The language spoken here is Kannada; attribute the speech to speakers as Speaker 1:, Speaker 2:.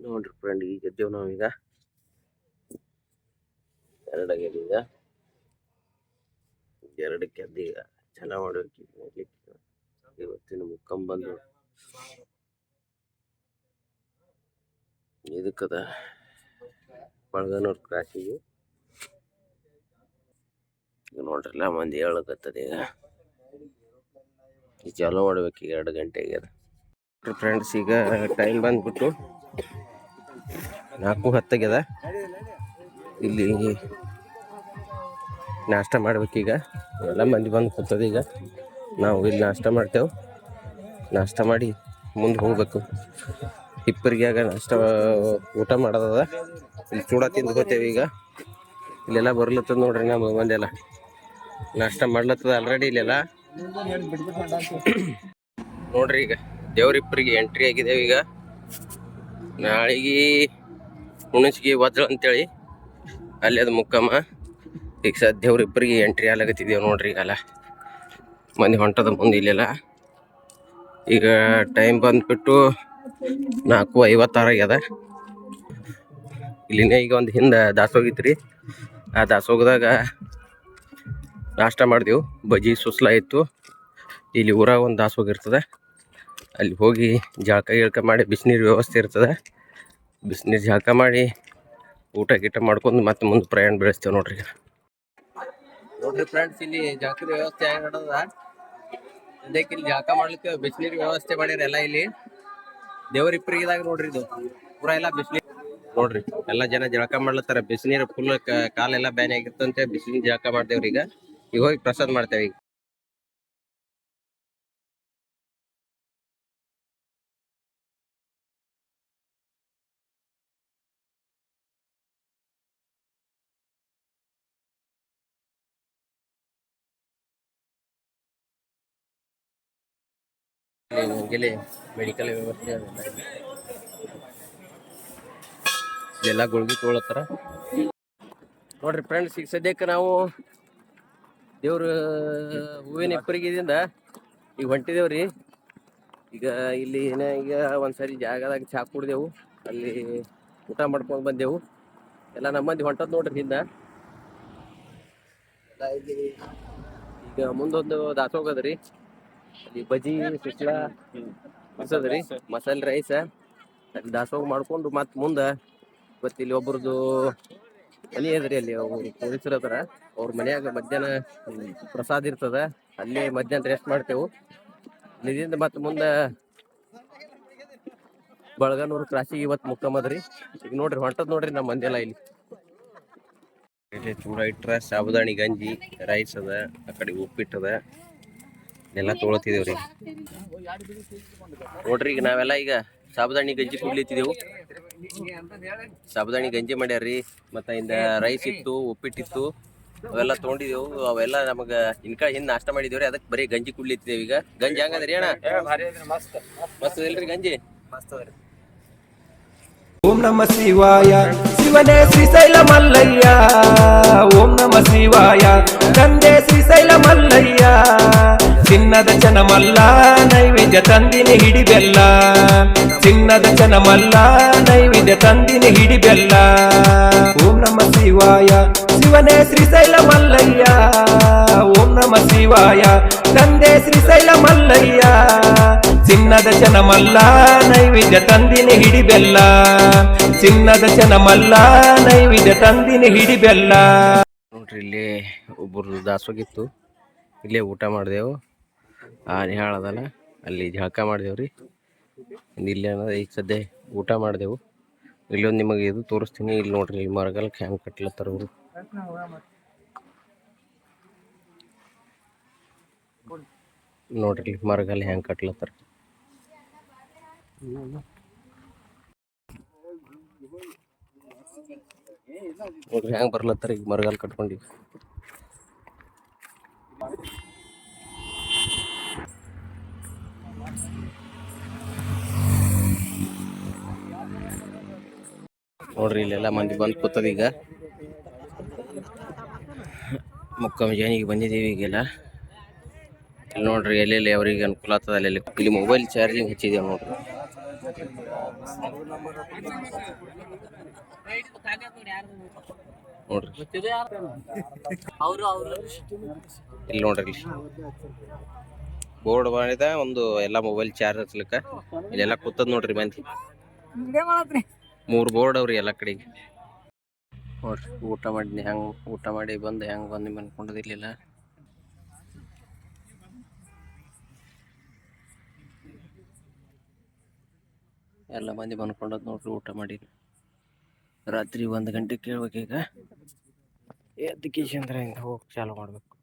Speaker 1: ನೋಡ್ರಿ ಫ್ರೆಂಡ್ ಈಗ ಎದ್ದೇವ್ ನಾವೀಗ ಎರಡಾಗ್ಯದ ಈಗ. ಎರಡಕ್ಕೆ ಗೆದ್ದೀಗ ಈಗ ಮಾಡಬೇಕು ಇವತ್ತಿನ ಮುಕ್ಕಂ ಬಂದು ಇದಕ್ಕದ ಬಳಗನೂರು ಕ್ರಾಸಿಗೆ ನೋಡ್ರಲ್ಲ ಮಂದಿ ಹೇಳಕತ್ತದ ಈಗ. ಈಗ ಚಾಲೂ ಮಾಡ್ಬೇಕು ಈಗ ಎರಡು ಗಂಟೆಗೆ ಫ್ರೆಂಡ್ಸ್ ಈಗ ಟೈಮ್ ಬಂದ್ಬಿಟ್ಟು ನಾಲ್ಕು ಹತ್ತಾಗ್ಯದ ಇಲ್ಲಿ ನಾಷ್ಟ ಮಾಡ್ಬೇಕೀಗ. ಎಲ್ಲ ಮಂದಿ ಬಂದು ಕೂತದ ಈಗ. ನಾವು ಇಲ್ಲಿ ನಾಷ್ಟ ಮಾಡ್ತೇವೆ. ನಾಷ್ಟ ಮಾಡಿ ಮುಂದೆ ಹೋಗ್ಬೇಕು. ಇಬ್ಬರಿಗಾಗ ನಾಷ್ಟ, ಊಟ ಮಾಡೋದದ. ಇಲ್ಲಿ ಚೂಡ ತಿಂದು ಹೋಗ್ತೇವೆ ಈಗ. ಇಲ್ಲೆಲ್ಲ ಬರ್ಲತ್ತದ ನೋಡ್ರಿ ನಮ್ಮ ಮಂದೆಲ್ಲ ನಾಷ್ಟ ಮಾಡ್ಲತ್ತದ ಆಲ್ರೆಡಿ ಇಲ್ಲೆಲ್ಲ. ನೋಡ್ರಿ ಈಗ ದೇವ್ರಿಬ್ಬರಿಗೆ ಎಂಟ್ರಿ ಆಗಿದ್ದೇವೆ ಈಗ. ನಾಳೆಗೆ ಹುಣಸಿಗೆ ವಜ್ರ ಅಂತೇಳಿ. ಅಲ್ಲಿ ಅದು ಮುಕ್ಕಮ್ಮ. ಈಗ ಸದ್ಯ ಇಬ್ಬರಿಗೆ ಎಂಟ್ರಿ ಆಗ್ಲಾಗತ್ತಿದ್ದೇವೆ ನೋಡ್ರಿ ಈಗ ಮನೆ ಹೊಂಟದ ಮುಂದೆ ಇಲ್ಲೆಲ್ಲ. ಈಗ ಟೈಮ್ ಬಂದ್ಬಿಟ್ಟು ನಾಲ್ಕು ಐವತ್ತಾರು ಆಗ್ಯದ. ಇಲ್ಲಿನೇ ಈಗ ಒಂದು ಹಿಂದೆ ದಾಸೋಗಿತ್ರಿ ಆ ದಾಸೋಗದಾಗ ನಾಷ್ಟ ಮಾಡಿದೆವು. ಬಜ್ಜಿ, ಸುಸ್ಲ ಇತ್ತು. ಇಲ್ಲಿ ಊರಾಗ ಒಂದು ದಾಸೋಗ ಇರ್ತದೆ. ಅಲ್ಲಿ ಹೋಗಿ ಜಳಕ ಗಿಳಕ ಮಾಡಿ ಬಿಸಿನೀರು ವ್ಯವಸ್ಥೆ ಇರ್ತದೆ. ಬಿಸಿನೀರು ಜಳಕ ಮಾಡಿ ಊಟ ಗೀಟ ಮಾಡ್ಕೊಂಡು ಮತ್ತೆ ಮುಂದೆ ಪ್ರಯಾಣ ಬೆಳೆಸ್ತೇವೆ ನೋಡ್ರಿ ನೋಡ್ರಿ ಫ್ರೆಂಡ್ಸ್ ಇಲ್ಲಿ ಜಳಕದ ವ್ಯವಸ್ಥೆ ಹೆಂಗ್ ನಡೆದ ಸದ್ಯಕ್ಕೆ ಇಲ್ಲಿ ಜಳಕ ಮಾಡ್ಲಿಕ್ಕೆ ಬಿಸಿನೀರು ವ್ಯವಸ್ಥೆ ಮಾಡ್ಯಾರ ಎಲ್ಲ ಇಲ್ಲಿ. ದೇವರಿಪ್ಪರಿಗಿದಾಗ ನೋಡ್ರಿ ಇದು. ಪೂರ ಎಲ್ಲ ಬಿಸಿನೀರು. ನೋಡ್ರಿ, ಎಲ್ಲ ಜನ ಜಳಕ ಮಾಡ್ಲತ್ತಾರ. ಬಿಸಿನೀರು ಫುಲ್ ಕಾಲೆಲ್ಲ ಬ್ಯಾನೆ ಆಗಿರ್ತಂತೆ ಬಿಸಿನೀರು ಜಳಕ ಮಾಡ್ತೇವ್ರಿ ಈಗ ಈಗ ಹೋಗಿ ಪ್ರಸಾದ ಮಾಡ್ತೇವೆ ಈಗ. ಮೆಡಿಕಲ್ ವ್ಯವಸ್ಥೆ ಎಲ್ಲ ಗುಳ್ಗಿ ತೊಗೊಳತ್ತಾರ ನೋಡ್ರಿ ಫ್ರೆಂಡ್ಸ್ ಈಗ ಸದ್ಯಕ್ಕೆ ನಾವು ದೇವ್ರ ಹೂವಿನ ಇಪ್ಪರಿಗಿದಿಂದ ಈಗ ಹೊಂಟಿದೇವ್ರಿ ಈಗ ಇಲ್ಲಿ ಏನ ಈಗ ಒಂದ್ಸರಿ ಜಾಗದಾಗ ಚಾ ಕುಡ್ದೆವು, ಅಲ್ಲಿ ಊಟ ಮಾಡ್ಕೊಂಡು ಬಂದೆವು. ಎಲ್ಲ ನಮ್ಮ ಮಂದಿ ಹೊಂಟದ್ ನೋಡ್ರಿ ಹಿಂದ ಈಗ ಮುಂದೊಂದು ದಾಸೋಗದ್ರಿ ಅಲ್ಲಿ ಬಜಿ ಸುಸ್ಲ ಇರ್ತದ್ರಿ ಮಸಾಲೆ ರೈಸ್ ದಾಸೋಗ ಮಾಡ್ಕೊಂಡು ಮತ್ತೆ ಮುಂದ ಇವತ್ತು ಇಲ್ಲಿ ಒಬ್ರದ್ದು ಮನೆ ಅದ್ರಿ ಅಲ್ಲಿ ಪೊಲೀಸರ ಹತ್ರ ಅವ್ರ ಮನೆಯಾಗ ಮಧ್ಯಾಹ್ನ ಪ್ರಸಾದ ಇರ್ತದ, ಅಲ್ಲಿ ಮಧ್ಯಾಹ್ನ ರೆಸ್ಟ್ ಮಾಡ್ತೇವು. ಇಲ್ಲಿಂದ ಮತ್ತೆ ಮುಂದ ಬಳಗನೂರು ಕ್ರಾಸಿಗೆ ಇವತ್ತು ಮುಕ್ಕಮದ್ರಿ ಈಗ ನೋಡ್ರಿ ಹೊಂಟದ್ ನೋಡ್ರಿ ನಮ್ಮ ಮಂದಿ ಇಲ್ಲಿ. ಇಲ್ಲಿ ಚೂಡ ಇಟ್ರ ಸಾಬುದಾಣಿ, ಗಂಜಿ, ರೈಸ್ ಅದ, ಆ ಕಡೆ ಉಪ್ಪಿಟ್ಟದ ಎಲ್ಲ ತೊಗೊಳತಿದೇವ್ರಿ ನೋಡ್ರಿ ಈಗ ನಾವೆಲ್ಲ ಈಗ ಸಾಬುದಾಣಿ ಗಂಜಿ ಕುಡ್ಲಿತ್ತಿದ್ದೆವು. ಸಾಬುದಾಣಿ ಗಂಜಿ ಮಾಡ್ಯಾರ್ರಿ, ಮತ್ತ ಇಂದ ರೈಸ್ ಇತ್ತು, ಉಪ್ಪಿಟ್ಟಿತ್ತು, ಅವೆಲ್ಲ ತೊಗೊಂಡಿದ್ದೆವು. ಅವೆಲ್ಲ ನಮಗ ಇನ್ಕ ಹಿಂದ್ ನಾಷ್ಟ ಮಾಡಿದೇವ್ರಿ ಅದಕ್ಕೆ ಬರೀ ಗಂಜಿ ಕುಡ್ಲಿತ್ತಿದ್ದೇವೆ ಈಗ. ಗಂಜಿ ಹಂಗದ್ರಿ ಅಣ್ಣ? ಮಸ್ತ್ ಇಲ್ರಿ ಗಂಜಿ?
Speaker 2: ಓಂ ನಮ ಶಿವಾಯ, ಶಿವನೇ ಶ್ರೀಶೈಲ ಮಲ್ಲಯ್ಯ ಓಂ ನಮ ಶಿವಾಯ ಶ್ರೀ ಶ್ರೀಶೈಲ ಮಲ್ಲಯ್ಯ ಚಿನ್ನದ ಚನಮಲ್ಲ, ನೈವೇದ್ಯ ತಂದಿನಿ ಹಿಡಿಬೆಲ್ಲ. ಚಿನ್ನದ ಚನಮಲ್ಲ, ನೈವೇದ್ಯ ತಂದಿನಿ ಹಿಡಿಬೆಲ್ಲ. ಓಂ ನಮ ಶಿವಾಯ, ಶಿವನೇ ಶ್ರೀಶೈಲ ಮಲ್ಲಯ್ಯ ಓಂ ನಮ ಶಿವಾಯ, ತಂದೆ ಶ್ರೀಶೈಲ ಮಲ್ಲಯ್ಯ ಚಿನ್ನದ ಚನಮಲ್ಲ, ನೈವೇದ್ಯ ತಂದಿನಿ ಹಿಡಿಬೆಲ್ಲ. ಚಿನ್ನದ ಚನಮಲ್ಲ, ನೈವೇದ್ಯ ತಂದಿನಿ ಹಿಡಿಬೆಲ್ಲ.
Speaker 1: ನೋಡ್ರಿ, ಇಲ್ಲಿ ಒಬ್ಬರು ದಾಸೋಗಿತ್ತು. ಇಲ್ಲೇ ಊಟ ಮಾಡಿದೆವು. ಆ ಹೇಳದಲ್ಲ ಅಲ್ಲಿ ಜಳಕ ಮಾಡಿದೆವು ರೀ. ಇಲ್ಲಿ ಅನ್ನೋದು ಈಗ ಸದ್ಯ ಊಟ ಮಾಡಿದೆವು. ಇಲ್ಲೊಂದು ನಿಮಗೆ ಇದು ತೋರಿಸ್ತೀನಿ. ಇಲ್ಲಿ ನೋಡ್ರಿ, ಇಲ್ಲಿ ಮರಗಲ್ಕ್ಕೆ ಹೆಂಗೆ ಕಟ್ಲತ್ತಾರ ಅವರು. ನೋಡ್ರಿ ಮರಗಲ್ಲಿ ಮರಗಲ್ ಹೆಂಗೆ ಕಟ್ಲತ್ತಾರ. ನೋಡ್ರಿ, ಹೆಂಗೆ ಬರ್ಲತ್ತಾರ ಈಗ ಮರಗಲ್ ಕಟ್ಕೊಂಡು ನೋಡ್ರಿ, ಇಲ್ಲೆಲ್ಲ ಮಂದಿ ಬಂದು ಕೂತದ ಈಗ. ಮುಕ್ಕ ಜನಿಗೆ ಬಂದಿದ್ದೀವಿ ಈಗೆಲ್ಲ. ಇಲ್ಲಿ ನೋಡ್ರಿ, ಎಲ್ಲೆಲ್ಲಿ ಅವ್ರಿಗೆ ಅನುಕೂಲ ಆಗ್ತದ, ಅಲ್ಲೆಲ್ಲಿ. ಇಲ್ಲಿ ಮೊಬೈಲ್ ಚಾರ್ಜಿಂಗ್ ಹಚ್ಚಿದೆ ನೋಡ್ರಿ. ನೋಡ್ರಿ. ಇಲ್ಲಿ ನೋಡ್ರಿ ಬೋರ್ಡ್ ಮಾಡಿದ, ಒಂದು ಎಲ್ಲ ಮೊಬೈಲ್ ಚಾರ್ಜ್ ಹಚ್ಲಿಕ್ಕ. ಇಲ್ಲೆಲ್ಲ ಕೂತದ್ ನೋಡ್ರಿ ಮಂದಿ. ಮೂರ್ ಬೋರ್ಡ್ ಅವ್ರಿ ಎಲ್ಲ ಕಡೆಗೆ. ಊಟ ಮಾಡಿದ್ನಿ, ಹೆಂಗ್ ಊಟ ಮಾಡಿ ಬಂದು, ಹೆಂಗ್ ಬಂದು ಮನ್ಕೊಂಡದಿರ್ಲಿಲ್ಲ ಎಲ್ಲ ಮಂದಿ ಬಂದ್ಕೊಂಡದ್ ನೋಡ್ರಿ, ಊಟ ಮಾಡಿ. ರಾತ್ರಿ ಒಂದು ಗಂಟೆ ಕೇಳ್ಬೇಕೀಗ ಎಜುಕೇಶನ್ ಹಿಂಗೆ ಹೋಗಿ ಚಾಲು ಮಾಡ್ಬೇಕು.